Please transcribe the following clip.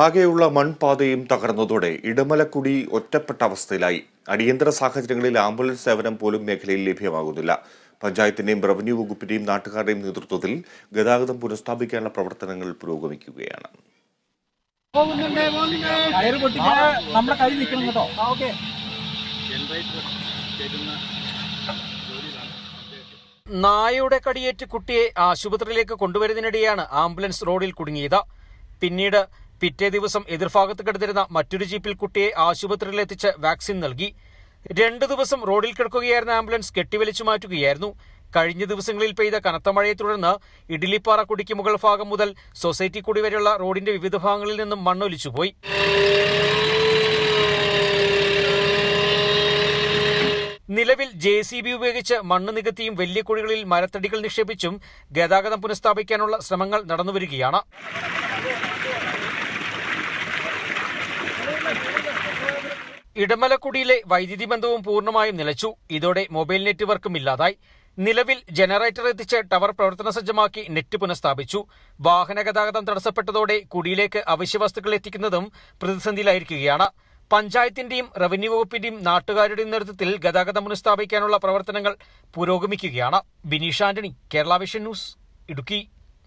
ആകെയുള്ള മൺപാതയും തകർന്നതോടെ ഇടമലക്കുടി ഒറ്റപ്പെട്ട അവസ്ഥയിലായി. അടിയന്തര സാഹചര്യങ്ങളിൽ ആംബുലൻസ് സേവനം പോലും മേഖലയിൽ ലഭ്യമാകുന്നില്ല. പഞ്ചായത്തിന്റെയും റവന്യൂ വകുപ്പിന്റെയും നാട്ടുകാരുടെയും നേതൃത്വത്തിൽ ഗതാഗതം പുനഃസ്ഥാപിക്കാനുള്ള പ്രവർത്തനങ്ങൾ പുരോഗമിക്കുകയാണ്. ടയർ പൊട്ടിക്കാതെ നമ്മുടെ കൈ നിൽക്കണം കേട്ടോ. ഓക്കെ. നായയുടെ കടിയേറ്റ് കുട്ടിയെ ആശുപത്രിയിലേക്ക് കൊണ്ടുവരുന്നതിനിടെയാണ് ആംബുലൻസ് റോഡിൽ കുടുങ്ങിയത്. പിന്നീട് പിറ്റേ ദിവസം എതിർഭാഗത്ത് കിടന്നിരുന്ന മറ്റൊരു ജീപ്പിൽ കുട്ടിയെ ആശുപത്രിയിലെത്തിച്ച് വാക്സിൻ നൽകി. രണ്ടു ദിവസം റോഡിൽ കിടക്കുകയായിരുന്ന ആംബുലൻസ് കെട്ടിവലിച്ചു മാറ്റുകയായിരുന്നു. കഴിഞ്ഞ ദിവസങ്ങളിൽ പെയ്ത കനത്ത മഴയെ തുടർന്ന് ഇഡ്ലിപ്പാറ കുടിക്ക് മുകൾ ഭാഗം മുതൽ സൊസൈറ്റി കുടി വരെയുള്ള റോഡിന്റെ വിവിധ ഭാഗങ്ങളിൽ നിന്നും മണ്ണൊലിച്ചുപോയി നിലവിൽ ജെ സി ബി ഉപയോഗിച്ച് മണ്ണ് നികത്തിയും വലിയ കുഴികളിൽ മരത്തടികൾ നിക്ഷേപിച്ചും ഗതാഗതം പുനഃസ്ഥാപിക്കാനുള്ള ശ്രമങ്ങൾ നടന്നുവരികയാണ്. ഇടമലക്കുടിയിലെ വൈദ്യുതി ബന്ധവും പൂർണമായും നിലച്ചു. ഇതോടെ മൊബൈൽ നെറ്റ്വർക്കും ഇല്ലാതായി. നിലവിൽ ജനറേറ്റർ എത്തിച്ച് ടവർ പ്രവർത്തന സജ്ജമാക്കി നെറ്റ് പുനഃസ്ഥാപിച്ചു. വാഹന ഗതാഗതം തടസ്സപ്പെട്ടതോടെ കുടിയിലേക്ക് അവശ്യവസ്തുക്കൾ എത്തിക്കുന്നതും പ്രതിസന്ധിയിലായിരിക്കുകയാണ്. പഞ്ചായത്തിന്റെയും റവന്യൂ വകുപ്പിന്റെയും നാട്ടുകാരുടെയും നേതൃത്വത്തിൽ ഗതാഗതം പുനഃസ്ഥാപിക്കാനുള്ള പ്രവർത്തനങ്ങൾ പുരോഗമിക്കുകയാണ്. Bineesh Antony Kerala vision news Idukki.